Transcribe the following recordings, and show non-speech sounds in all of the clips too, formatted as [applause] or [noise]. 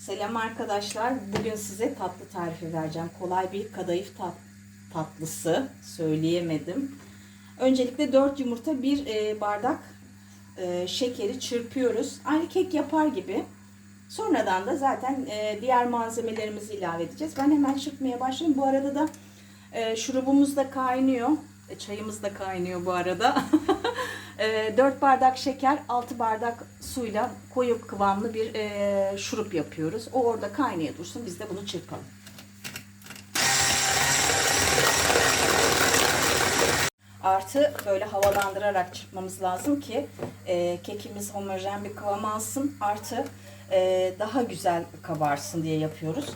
Selam arkadaşlar. Bugün size tatlı tarifi vereceğim. Kolay bir kadayıf tat tatlısı. Söyleyemedim. Öncelikle 4 yumurta, 1 bardak e, şekeri çırpıyoruz. Aynı kek yapar gibi. Sonradan da zaten e, diğer malzemelerimizi ilave edeceğiz. Ben hemen çırpmaya başlayayım. Bu arada da e, şurubumuz da kaynıyor. E, çayımız da kaynıyor bu arada. [laughs] e, 4 bardak şeker, 6 bardak suyla koyu kıvamlı bir e, şurup yapıyoruz. O orada kaynaya dursun. Biz de bunu çırpalım. Artı böyle havalandırarak çırpmamız lazım ki e, kekimiz homojen bir kıvam alsın. Artı e, daha güzel kabarsın diye yapıyoruz.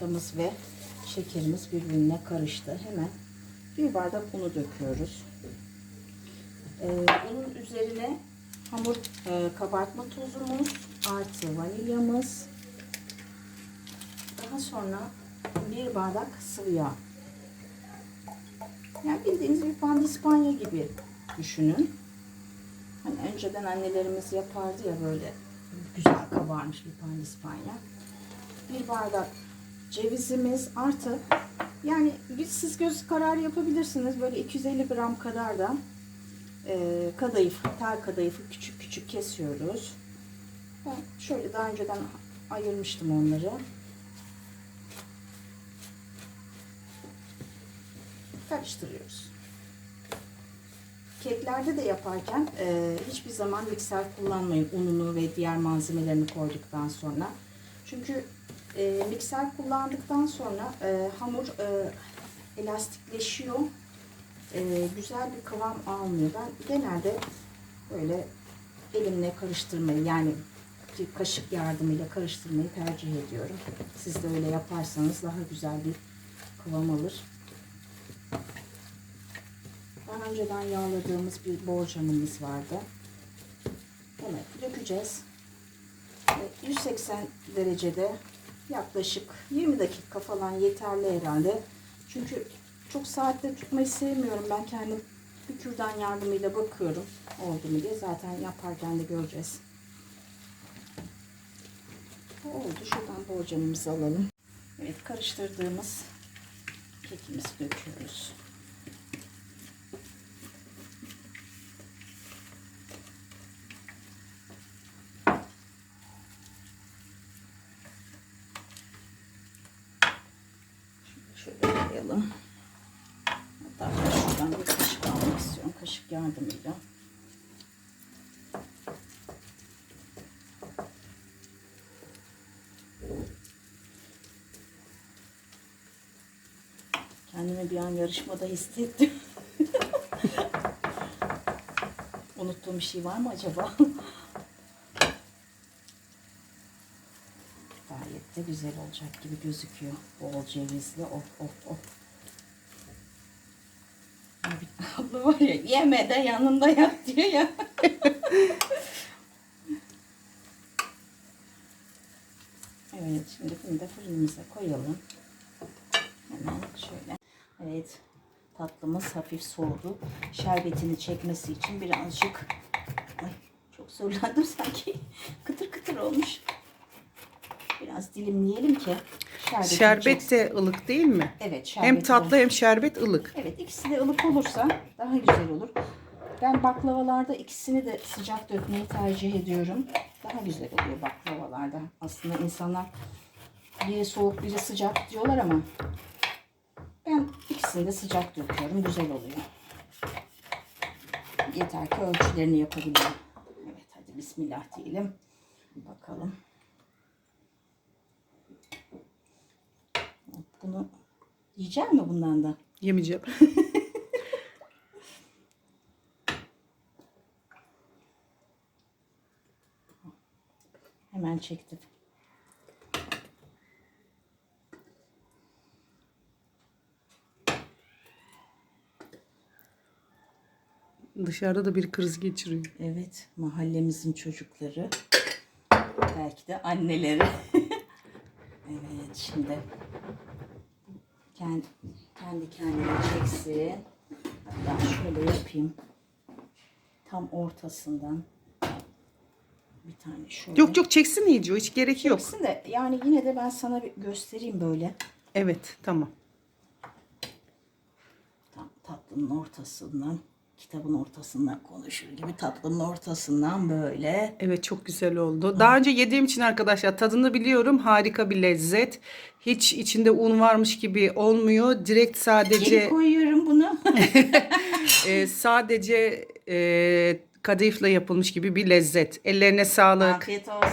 Yumurtamız ve şekerimiz birbirine karıştı. Hemen bir bardak unu döküyoruz. Ee, üzerine hamur e, kabartma tozumuz artı vanilyamız. Daha sonra bir bardak sıvı yağ. Yani bildiğiniz bir pandispanya gibi düşünün. Hani önceden annelerimiz yapardı ya böyle güzel kabarmış bir pandispanya. Bir bardak cevizimiz artı yani siz göz kararı yapabilirsiniz. Böyle 250 gram kadar da e, kadayıf, tel kadayıfı küçük küçük kesiyoruz. Şöyle daha önceden ayırmıştım onları. Karıştırıyoruz. Keklerde de yaparken e, hiçbir zaman mikser kullanmayın ununu ve diğer malzemelerini koyduktan sonra. Çünkü e, mikser kullandıktan sonra e, hamur e, elastikleşiyor. E, güzel bir kıvam almıyor. Ben genelde böyle elimle karıştırmayı yani bir kaşık yardımıyla karıştırmayı tercih ediyorum. Siz de öyle yaparsanız daha güzel bir kıvam alır. Daha önceden yağladığımız bir borcamımız vardı. Evet, dökeceğiz. 180 derecede yaklaşık 20 dakika falan yeterli herhalde. Çünkü çok saatte tutmayı sevmiyorum. Ben kendim bir kürdan yardımıyla bakıyorum. Oldu mu diye. Zaten yaparken de göreceğiz. Oldu. Şuradan borcamımızı alalım. Evet karıştırdığımız kekimizi döküyoruz. Şöyle koyalım. Hatta şuradan bir kaşık almak istiyorum. Kaşık yardımıyla. Kendimi bir an yarışmada hissettim. [laughs] Unuttuğum bir şey var mı acaba? [laughs] De güzel olacak gibi gözüküyor. Bol cevizli. Of of of. Abi, [laughs] Abla var ya yeme de yanında yat diyor ya. [laughs] evet şimdi bunu da fırınımıza koyalım. Hemen şöyle. Evet tatlımız hafif soğudu. Şerbetini çekmesi için birazcık ay çok zorlandım sanki. [laughs] Kıtır kıtır olmuş. Biraz dilimleyelim ki şerbetini Şerbet de ılık değil mi? Evet şerbeti. Hem tatlı hem şerbet ılık. Evet ikisi de ılık olursa daha güzel olur. Ben baklavalarda ikisini de sıcak dökmeyi tercih ediyorum. Daha güzel oluyor baklavalarda. Aslında insanlar biri soğuk biri sıcak diyorlar ama ben ikisini de sıcak döküyorum. Güzel oluyor. Yeter ki ölçülerini yapabilirim. Evet hadi bismillah diyelim. Bakalım. Bunu yiyecek mi bundan da? Yemeyeceğim. [laughs] Hemen çektim. Dışarıda da bir kriz geçiriyor. Evet, mahallemizin çocukları. Belki de anneleri. [laughs] evet, şimdi kendi kendi kendine çeksin. Hatta şöyle yapayım. Tam ortasından. Bir tane şöyle. Yok yok çeksin iyice hiç gerek yok. Çeksin de yani yine de ben sana bir göstereyim böyle. Evet tamam. Tam tatlının ortasından, kitabın ortasından konuşur gibi tatlının ortasından böyle. Evet çok güzel oldu. Daha önce yediğim için arkadaşlar tadını biliyorum. Harika bir lezzet. Hiç içinde un varmış gibi olmuyor. Direkt Geri sadece koyuyorum bunu. [laughs] e, sadece e, kadayıfla yapılmış gibi bir lezzet. Ellerine sağlık. Afiyet olsun.